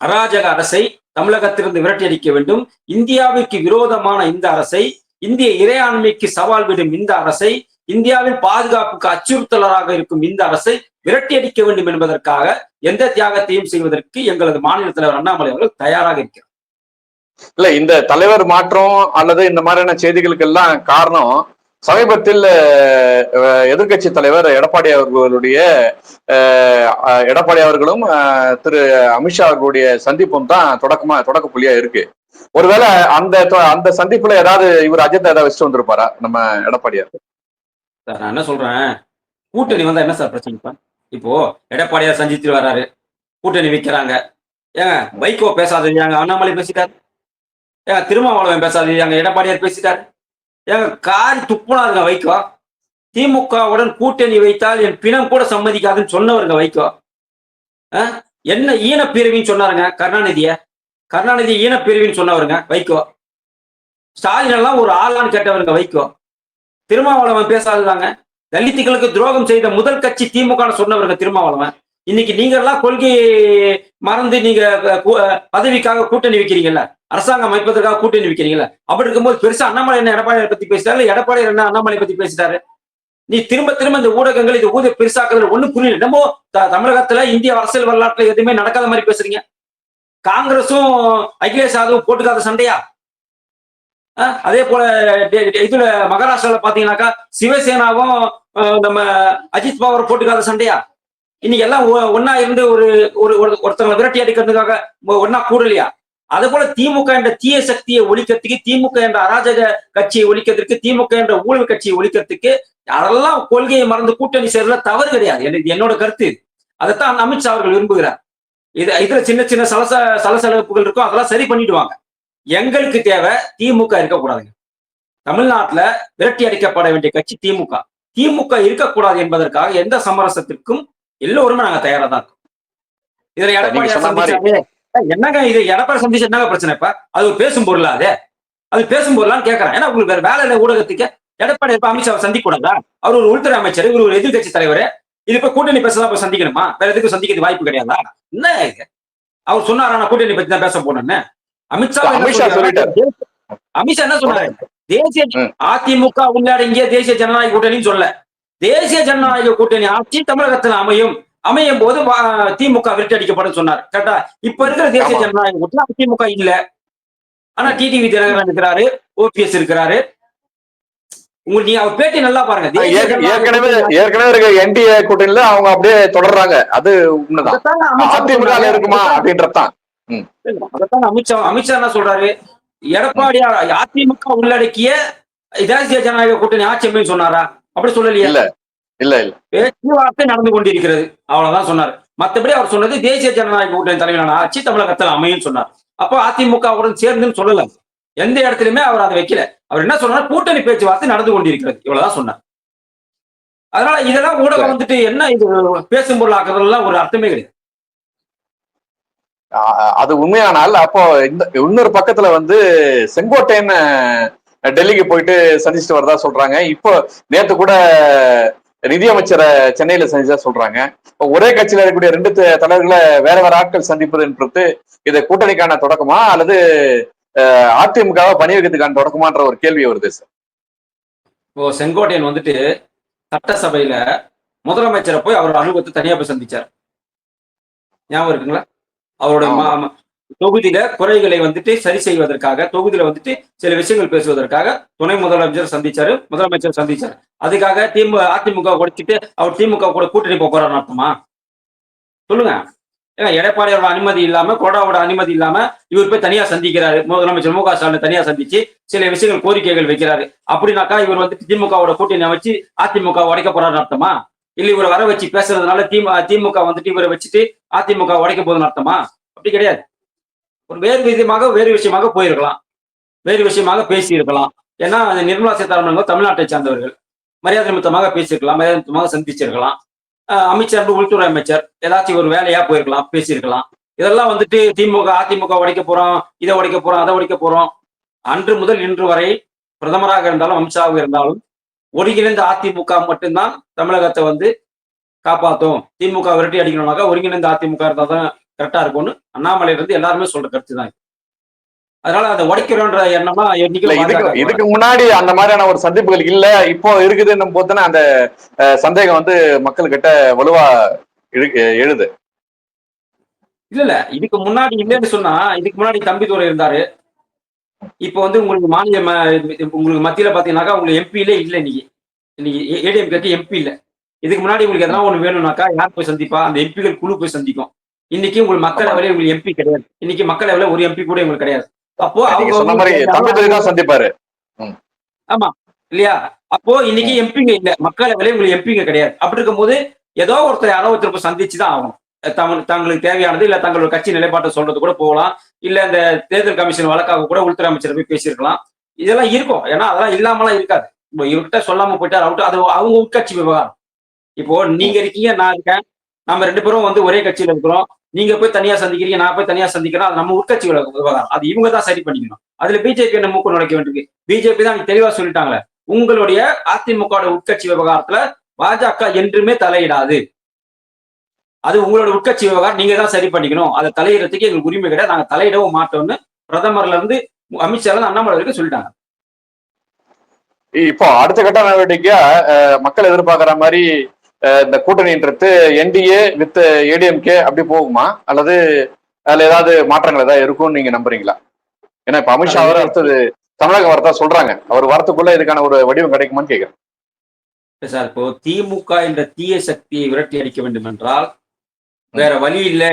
அராஜக அரசை தமிழகத்திலிருந்து விரட்டி அடிக்க வேண்டும். இந்தியாவிற்கு விரோதமான இந்த அரசை இந்திய இறையாண்மைக்கு சவால் விடும் இந்த அரசை இந்தியாவின் பாதுகாப்புக்கு அச்சுறுத்தலராக இருக்கும் இந்த அரசை விரட்டி அடிக்க வேண்டும் என்பதற்காக எந்த தியாகத்தையும் செய்வதற்கு எங்களது மாநில தலைவர் அண்ணாமலை அவர்கள் தயாராக இருக்கிறார். இல்ல இந்த தலைவர் மாற்றம் அல்லது இந்த மாதிரியான செய்திகளுக்கு எல்லாம் காரணம் சமீபத்தில் எதிர்கட்சி எதிர்க்கட்சி தலைவர் எடப்பாடி அவர்களுடைய எடப்பாடி அவர்களும் திரு அமித்ஷா அவர்களுடைய சந்திப்பும் தான் தொடக்கமா தொடக்க புள்ளியா இருக்கு. ஒருவேளை அந்த அந்த சந்திப்புல ஏதாவது இவர் அஜெண்டா ஏதாவது வச்சுட்டு வந்திருப்பாரா நம்ம எடப்பாடியார் சார் நான் என்ன சொல்றேன்? கூட்டணி வந்தா என்ன சார் பிரச்சனை இப்போ எடப்பாடியார் சந்தித்து வர்றாரு கூட்டணி வைக்கிறாங்க. ஏங்க வைகோ பேசாதீங்க. அண்ணாமலை பேசிட்டாரு. ஏங்க திருமாவளவன் பேசாதீங்க. எடப்பாடியார் பேசிட்டாரு. ஏங்க காரி துப்புனாருங்க வைகோ திமுகவுடன் கூட்டணி வைத்தால் என் பிணம் கூட சம்மதிக்காதுன்னு சொன்னவருங்க வைகோ ஆ? என்ன ஈனப்பிரிவின்னு சொன்னாருங்க கருணாநிதிய. கருணாநிதி ஈனப்பிரிவின்னு சொன்னவருங்க வைகோ ஸ்டாலின் எல்லாம் ஒரு ஆளான்னு கேட்டவருங்க வைகோ திருமாவளவன் பேசாதுதாங்க. தலித்துகளுக்கு துரோகம் செய்த முதல் கட்சி திமுக சொன்னவருங்க திருமாவளவன். இன்னைக்கு நீங்க எல்லாம் கொள்கை மறந்து நீங்க பதவிக்காக கூட்டணி வைக்கிறீங்கல்ல? அரசாங்கம் அமைப்பதற்காக கூட்டணி வைக்கிறீங்களா அப்படி இருக்கும்போது பெருசா அண்ணாமலை என்ன எடப்பாடியை பத்தி பேசிட்டாரு? எடப்பாடி என்ன அண்ணாமலை பத்தி பேசிட்டாரு? நீ திரும்ப திரும்ப இந்த ஊடகங்கள் இது ஊதிய பெருசாக்குறது ஒண்ணு புரியல என்னமோ த- தமிழகத்துல இந்திய அரசியல் வரலாற்றுல எதுவுமே நடக்காத மாதிரி பேசுறீங்க. காங்கிரஸும் அகிலேஷ் யாதவும் போட்டுக்காத சண்டையா? அதே போல டே- டே- இதுல மகாராஷ்டிரால பாத்தீங்கன்னாக்கா சிவசேனாவும் நம்ம அஜித் பவர் போட்டுக்காத சண்டையா? இன்னைக்கு எல்லாம் ஒ- இருந்து ஒரு ஒரு ஒரு- ஒருத்தவங்களை விரட்டி அடிக்கிறதுக்காக ஒன்னா கூடலையா? அதே போல திமுக என்ற தீய சக்தியை ஒழிக்கிறதுக்கு திமுக என்ற அராஜக கட்சியை ஒழிக்கிறதுக்கு திமுக என்ற ஊழல் கட்சியை ஒழிக்கிறதுக்கு அதெல்லாம் கொள்கையை மறந்து கூட்டணி சேர்றதுல தவறு கிடையாது. எனக்கு இது என்னோட கருத்து அதைத்தான் அமித்ஷா அவர்கள் விரும்புகிறார். இது இதுல சின்ன சின்ன சலச சலசலப்புகள் இருக்கும் அதெல்லாம் சரி பண்ணிடுவாங்க. எங்களுக்கு தேவை திமுக இருக்கக்கூடாதுங்க. தமிழ்நாட்டுல விரட்டி அடிக்கப்பட வேண்டிய கட்சி திமுக. திமுக இருக்கக்கூடாது என்பதற்காக எந்த சமரசத்திற்கும் எல்லோருமே நாங்க தயாரா தான் இருக்கோம். இதுல எடப்பாடி என்னங்க இது? எடப்பாடி சந்திச்சு என்னங்க பிரச்சனை இப்ப? அது பேசும் பொருளா அது? அது பேசும்போதெல்லாம் கேட்கறேன் ஏன்னா உங்களுக்கு வேற வேலை ஊடகத்துக்கு. எடப்பாடி இப்ப அமித்ஷாவை சந்திக்க கூடாதா அவர் ஒரு உள்துறை அமைச்சர் இவர் ஒரு எதிர்கட்சி தலைவர். இது இப்ப கூட்டணி பேசலாம் போய் சந்திக்கணுமா? வேற எதுக்கும் சந்திக்கிறது வாய்ப்பு கிடையாதா? என்ன? அவர் சொன்னாரா நான் கூட்டணி பத்தி தான் பேச போனேன்னு அமித்ஷா அமித்ஷா. அமித்ஷா என்ன சொன்னாரு தேசிய. அதிமுக உள்ளடங்கிய தேசிய ஜனநாயக கூட்டணின்னு சொல்ல தேசிய ஜனநாயக கூட்டணி ஆட்சி தமிழகத்தில் அமையும். அமையும் போது திமுக விரட்டடிக்கப்படும் சொன்னார். கரெக்டா இப்ப இருக்கிற தேசிய. ஜனநாயக கூட்டணி திமுக இல்ல. ஆனா டிடிவி தினகரன் இருக்கிறாரு ஓபிஎஸ் இருக்கிறாரு. உங்களுக்கு நீங்க அவர் பேட்டி நல்லா பாருங்க. ஏற்கனவே ஏற்கனவே இருக்க என்டிஏ கூட்டணியில அவங்க அப்படியே தொடர்றாங்க. அது உண்மைதான். அதிமுக. இருக்குமா அப்படின்றதுதான். அதைத்தான் அமித்ஷா அமித்ஷா என்ன சொல்றாரு? எடப்பாடி அதிமுக உள்ளடக்கிய தேசிய ஜனநாயக கூட்டணி ஆட்சி அமையும் சொன்னாரா? அப்படி சொல்லலையே. இல்ல இல்ல. பேச்சுவார்த்தை நடந்து கொண்டிருக்கிறது. அவ்வளவுதான் சொன்னார். மத்தபடி அவர் சொன்னது தேசிய ஜனநாயக கூட்டணி தலைமையிலான ஆட்சி தமிழகத்தில் அமையும் சொன்னார். அப்போ அதிமுகவுடன் சேர்ந்துன்னு சொல்லல. எந்த இடத்துலயுமே அவர் அதை வைக்கல. அவர் என்ன சொன்னார்? கூட்டணி பேச்சுவார்த்தை நடந்து கொண்டிருக்கிறது. இவ்வளவுதான் சொன்னார். அதனால இதெல்லாம் ஊடகம் வந்துட்டு என்ன இது? பேசும் பொருள் ஆக்குறதுலாம் ஒரு அர்த்தமே கிடையாது. அது உண்மையானால் அப்போ இந்த இன்னொரு பக்கத்துல வந்து செங்கோட்டையன் டெல்லிக்கு போயிட்டு சந்திச்சுட்டு வரதா சொல்றாங்க. இப்போ நேத்து கூட நிதியமைச்சரை சென்னையில சந்திச்சா சொல்றாங்க. ஒரே கட்சியில இருக்கக்கூடிய ரெண்டு தலைவர்களை வேற வேற ஆட்கள் சந்திப்பதுன்றது இது கூட்டணிக்கான தொடக்கமா அல்லது அஹ், அதிமுகவை பணி வைக்கிறதுக்கான தொடக்கமான்ற ஒரு கேள்வி வருது சார். இப்போ செங்கோட்டையன் வந்துட்டு சட்டசபையில முதலமைச்சரை போய் அவர் அனுபவத்தை தனியா போய் சந்திச்சார். ஞாபகம் இருக்குங்களா? அவரோட தொகுதியில குறைகளை வந்துட்டு சரி செய்வதற்காக தொகுதியில வந்துட்டு சில விஷயங்கள் பேசுவதற்காக துணை முதலமைச்சர் சந்திச்சாரு முதலமைச்சர் சந்திச்சாரு. அதுக்காக திமுக அதிமுக உடைச்சிட்டு அவர் திமுக கூட கூட்டணி போறாருன்னு அர்த்தமா? சொல்லுங்க. ஏங்க எடப்பாடியோட அனுமதி இல்லாம கோடாவோட அனுமதி இல்லாம இவர் போய் தனியா சந்திக்கிறாரு. முதலமைச்சர் மு க ஸ்டாலின் தனியா சந்திச்சு சில விஷயங்கள் கோரிக்கைகள் வைக்கிறாரு. அப்படின்னாக்கா இவர் வந்துட்டு திமுகவோட கூட்டணி அமைச்சு அதிமுக உடைக்க போறாருன்னு அர்த்தமா? இல்ல இவரை வர வச்சு பேசுறதுனால திமுக திமுக வந்துட்டு இவரை வச்சுட்டு அதிமுக உடைக்க போதுன்னு அர்த்தமா? அப்படி கிடையாது. ஒரு வேறு விதமாக வேறு விஷயமாக போயிருக்கலாம். வேறு விஷயமாக பேசியிருக்கலாம். ஏன்னா அந்த நிர்மலா சீதாராமன் தமிழ்நாட்டை சார்ந்தவர்கள். மரியாதை நிமித்தமாக பேசியிருக்கலாம் மரியாதை நிமித்தமாக சந்திச்சிருக்கலாம். அமைச்சர் உள்துறை அமைச்சர் ஏதாச்சும் ஒரு வேலையா போயிருக்கலாம் பேசியிருக்கலாம். இதெல்லாம் வந்துட்டு திமுக அதிமுக உடைக்க போறோம் இதை உடைக்க போறோம் அதை உடைக்க போறோம். அன்று முதல் இன்று வரை பிரதமராக இருந்தாலும் அமித்ஷாவாக இருந்தாலும் ஒருங்கிணைந்த அதிமுக மட்டும்தான் தமிழகத்தை வந்து காப்பாற்றும் திமுக விரட்டி அடிக்கணும்னாக்கா ஒருங்கிணைந்த அதிமுக இருந்தால் தான் கரெக்டா இருக்கும்னு அண்ணாமலையில இருந்து எல்லாருமே சொல்ற கருத்து தான். அதனால அதை உடைக்கிறோன்ற எண்ணமா இதுக்கு இதுக்கு முன்னாடி அந்த மாதிரியான ஒரு சந்திப்புகள் இல்ல இப்போ இருக்குதுன்னும் போதுதானே அந்த சந்தேகம் வந்து மக்கள் கிட்ட வலுவா எழு- எழுது. இல்ல இல்ல இதுக்கு முன்னாடி இல்லைன்னு சொன்னா இதுக்கு முன்னாடி தம்பிதுரை இருந்தாரு. இப்போ வந்து உங்களுக்கு மாநில உங்களுக்கு மத்தியில பாத்தீங்கன்னாக்கா உங்களுக்கு எம்பியிலே இல்ல இன்னைக்கு. இன்னைக்கு ஏடிஎம்கேக்கு எம்பி இல்ல. இதுக்கு முன்னாடி உங்களுக்கு எதனா ஒண்ணு வேணும்னாக்கா யார் போய் சந்திப்பா? அந்த எம்பிகள் குழு போய் சந்திக்கும். இன்னைக்கு உங்களுக்கு மக்களவையில உங்களுக்கு எம்பி கிடையாது. இன்னைக்கு மக்களவையில ஒரு எம்பி கூட உங்களுக்கு கிடையாது. அப்போ அவங்க சந்திப்பாரு. இல்லையா? அப்போ இன்னைக்கு எம்பிங்க இல்ல. மக்களவையில உங்களுக்கு எம்பிங்க கிடையாது. அப்படி இருக்கும்போது ஏதோ ஒருத்தர் யாரோ ஒருத்தர் போய் சந்திச்சு தான் ஆகணும். தங்களுக்கு தேவையானது இல்ல தங்களோட கட்சி நிலைப்பாட்டை சொல்றது கூட போகலாம். இல்ல இந்த தேர்தல் கமிஷன் வழக்காக கூட உள்துறை அமைச்சர் போய் பேசியிருக்கலாம். இதெல்லாம் இருக்கும். ஏன்னா அதெல்லாம் இல்லாமலாம் இருக்காது. இப்போ இவர்கிட்ட சொல்லாம போயிட்டார் அவுட் அது அவங்க உட்கட்சி விவகாரம். இப்போ நீங்க இருக்கீங்க நான் இருக்கேன். நம்ம ரெண்டு பேரும் வந்து ஒரே கட்சியில இருக்கிறோம். நீங்க போய் தனியா சந்திக்கிறீங்க நான் போய் தனியா சந்திக்கிறோம் அது நம்ம உட்கட்சி விவகாரம். அது இவங்க தான் சரி பண்ணிக்கணும். அதுல பிஜேபி என்ன மூக்கு நுழைக்க வேண்டியது? பிஜேபி தான் தெளிவா சொல்லிட்டாங்களே. உங்களுடைய அதிமுக உட்கட்சி விவகாரத்துல பாஜக என்றுமே தலையிடாது. அது உங்களோட உட்கட்சி விவகாரம். நீங்க தான் சரி பண்ணிக்கணும். அதை தலையிடறதுக்கு எங்களுக்கு உரிமை கிடையாது. நாங்க தலையிடவும் மாட்டோம்னு பிரதமர்ல இருந்து அமித்ஷா இருந்து அண்ணாமலை வரைக்கும் சொல்லிட்டாங்க. இப்போ அடுத்த கட்ட நடவடிக்கையா மக்கள் எதிர்பார்க்கிற மாதிரி இந்த கூட்டணின்றது என்டிஏ வித் ஏடிஎம்கே அப்படி போகுமா? அல்லது அதுல ஏதாவது மாற்றங்கள் ஏதாவது இருக்கும்னு நீங்க நம்புறீங்களா? ஏன்னா இப்ப அமித்ஷா அவர் அடுத்தது தமிழகம் வரதா சொல்றாங்க. அவர் வரத்துக்குள்ள இதுக்கான ஒரு வடிவம் கிடைக்குமான்னு கேக்குறேன். இல்ல சார் இப்போ திமுக என்ற தீய சக்தியை விரட்டி அடிக்க வேண்டும் என்றால் வேற வழி இல்லை.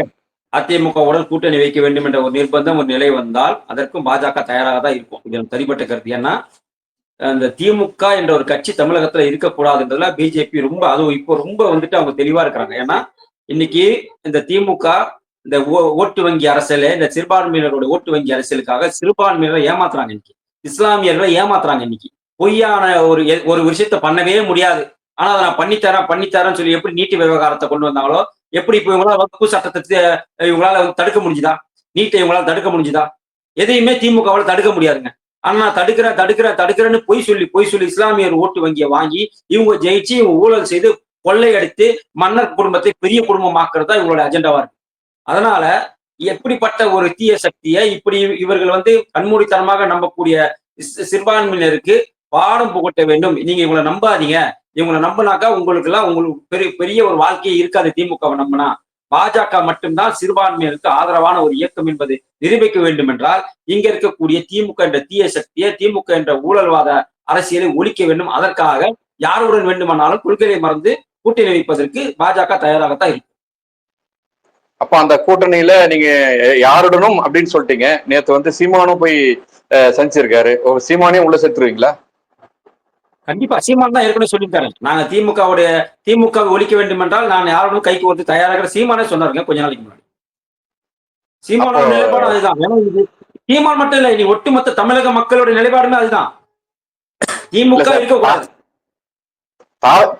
அதிமுகவுடன் கூட்டணி வைக்க வேண்டும் என்ற ஒரு நிர்பந்தம் ஒரு நிலை வந்தால் அதற்கும் பாஜக தயாராக தான் இருக்கும். இது தனிப்பட்ட கருத்து. ஏன்னா அந்த திமுக என்ற ஒரு கட்சி தமிழகத்துல இருக்கக்கூடாதுன்றதுல பிஜேபி ரொம்ப அதுவும் இப்போ ரொம்ப வந்துட்டு அவங்க தெளிவா இருக்கிறாங்க. ஏன்னா இன்னைக்கு இந்த திமுக இந்த ஓ- ஓட்டு வங்கி அரசியல இந்த சிறுபான்மையினரோட ஓட்டு வங்கி அரசியலுக்காக சிறுபான்மையினரை ஏமாத்துறாங்க இன்னைக்கு. இஸ்லாமியர்களை ஏமாத்துறாங்க இன்னைக்கு. பொய்யான ஒரு ஒரு விஷயத்த பண்ணவே முடியாது. ஆனா அதை நான் பண்ணித்தரேன் பண்ணித்தரேன்னு சொல்லி எப்படி நீட்டு விவகாரத்தை கொண்டு வந்தாங்களோ எப்படி இப்போ இவங்களால வகுப்பு சட்டத்தை இவங்களால வந்து தடுக்க முடிஞ்சுதா? நீட்டை இவங்களால தடுக்க முடிஞ்சுதா? எதையுமே திமுகவால தடுக்க முடியாதுங்க. ஆனா நான் தடுக்கிறேன் தடுக்கிறேன் தடுக்கிறேன்னு பொய் சொல்லி பொய் சொல்லி இஸ்லாமியர் ஓட்டு வங்கியை வாங்கி இவங்க ஜெயிச்சு இவங்க ஊழல் செய்து கொள்ளையடித்து மன்னர் குடும்பத்தை பெரிய குடும்பமாக்குறது தான் இவங்களோட அஜெண்டாவா இருக்கு. அதனால எப்படிப்பட்ட ஒரு தீய சக்தியை இப்படி இவர்கள் வந்து கண்மூடித்தனமாக நம்பக்கூடிய சிறுபான்மையினருக்கு பாடம் புகட்ட வேண்டும். நீங்க இவங்களை நம்பாதீங்க. இவங்களை நம்பினாக்கா உங்களுக்கு எல்லாம் உங்களுக்கு பெரிய பெரிய ஒரு வாழ்க்கையே இருக்காது திமுகவை நம்பினா. பாஜக மட்டும்தான் சிறுபான்மையினருக்கு ஆதரவான ஒரு இயக்கம் என்பதை நிரூபிக்க வேண்டும் என்றால் இங்க இருக்கக்கூடிய திமுக என்ற தீய சக்தியை திமுக என்ற ஊழல்வாத அரசியலை ஒழிக்க வேண்டும். அதற்காக யாருடன் வேண்டுமானாலும் கொள்கையை மறந்து கூட்டணி வைப்பதற்கு பாஜக தயாராகத்தான் இருக்கு. அப்ப அந்த கூட்டணியில நீங்க யாருடனும் அப்படின்னு சொல்லிட்டீங்க. நேத்து வந்து சீமானும் போய் சந்திச்சிருக்காரு. ஒரு சீமானையும் உள்ள சேர்த்துருவீங்களா? கண்டிப்பா சீமான் தான் ஏற்கனவே சொல்லியிருக்காரு. நாங்க திமுகவுடைய திமுக ஒழிக்க வேண்டும் என்றால் நான் யாரோடும் கைக்கு வந்து தயாராக சீமானே சொன்னாருங்க கொஞ்ச நாளைக்கு முன்னாடி. சீமானோட நிலைப்பாடு அதுதான். சீமான் மட்டும் இல்ல இனி ஒட்டுமொத்த தமிழக மக்களுடைய நிலைப்பாடுமே அதுதான். திமுக இருக்கக்கூடாது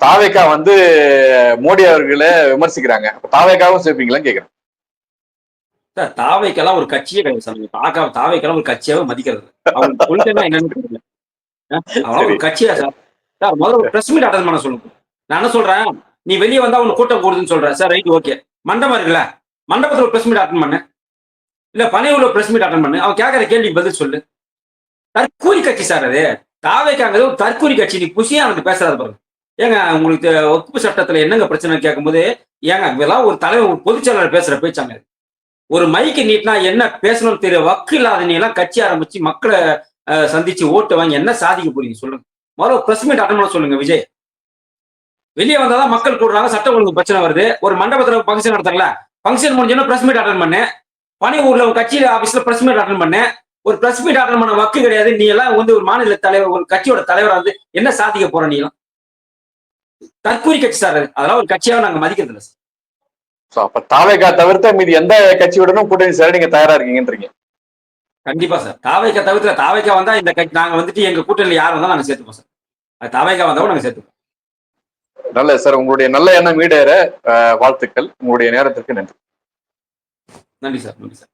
தாவேக்கா வந்து மோடி அவர்களை விமர்சிக்கிறாங்க. தாவேக்காவும் சேர்ப்பீங்களான்னு கேக்குறேன். தாவைக்கெல்லாம் ஒரு கட்சியே கிடையாது சார். தாக்கா தாவைக்கெல்லாம் ஒரு கட்சியாவே மதிக்கிறது. அவங்க கொள்கைன்னா என்னன்னு தெரியல. அவன் கட்சியா சார்? சார் முதல்ல பிரஸ் மீட் அட்டன் பண்ண சொல்லுங்க. நான் என்ன சொல்றேன்? நீ வெளியே வந்தா உனக்கு கூட்டம் போடுதுன்னு சொல்றேன். சார் ரைட் ஓகே மண்டபம் இருக்குல்ல? மண்டபத்துல ஒரு பிரஸ் மீட் அட்டன் பண்ணு. இல்ல பனையூர்ல பிரஸ் மீட் அட்டன் பண்ணு. அவன் கேட்கற கேள்விக்கு பதில் சொல்லு. தற்கூரி கட்சி சார் அது. தாவைக்காங்கிறது ஒரு தற்கூரி கட்சி. நீ குஷியா அவனுக்கு பேசுறாரு பாருங்க. ஏங்க உங்களுக்கு வகுப்பு சட்டத்துல என்னங்க பிரச்சனை கேட்கும்போது ஏங்க இதெல்லாம் ஒரு தலைவர் ஒரு பொதுச்செயலாளர் பேசுற பேச்சாங்க. ஒரு மைக்கு நீட்டினா என்ன பேசணும்னு தெரிய வக்கு இல்லாத நீ எல்லாம் கட்சி ஆரம்பிச்சு மக்களை சந்திச்சு ஓட்டு வாங்கி என்ன சாதிக்க போறீங்க சொல்லுங்க. முதல்ல பிரஸ் மீட் அட்டன் பண்ண சொல்லுங்க விஜய். வெளியே வந்தாதான் மக்கள் கூடுறாங்க சட்டம் ஒழுங்கு பிரச்சனை வருது. ஒரு மண்டபத்துல ஃபங்க்ஷன் நடத்தாங்களா ஃபங்க்ஷன் முடிஞ்சோன்னா பிரஸ் மீட் அட்டன் பண்ணு. பணி ஊர்ல உங்க கட்சியில ஆபீஸ்ல பிரஸ் மீட் அட்டன் பண்ணு. ஒரு பிரஸ் மீட் அட்டன் பண்ண வக்கு கிடையாது. நீ எல்லாம் வந்து ஒரு மாநில தலைவர் ஒரு கட்சியோட தலைவரா வந்து என்ன சாதிக்க போற நீ எல்லாம்? தற்கூரி கட்சி சார் அதெல்லாம் ஒரு கட்சியாக நாங்க மதிக்கிறது இல்லை சார். அப்ப தாவேக்கா தவிர்த்து மீது எந்த கட்சியுடனும் கூட்டணி சேர நீங்க தயாரா இருக்கீங்கன்றீங்க. கண்டிப்பா சார். தாவைக்கா தவிர்த்து தாவைக்கா வந்தா இந்த கட்சி நாங்க வந்துட்டு எங்க கூட்டணியில் யார் வந்தாலும் நாங்க சேர்த்துப்போம் சார். அது தாவைக்கா வந்தா கூட நாங்க சேர்த்துப்போம். நல்ல சார். உங்களுடைய நல்ல எண்ணம் ஈடேற வாழ்த்துக்கள். உங்களுடைய நேரத்திற்கு நன்றி. நன்றி சார். நன்றி சார்.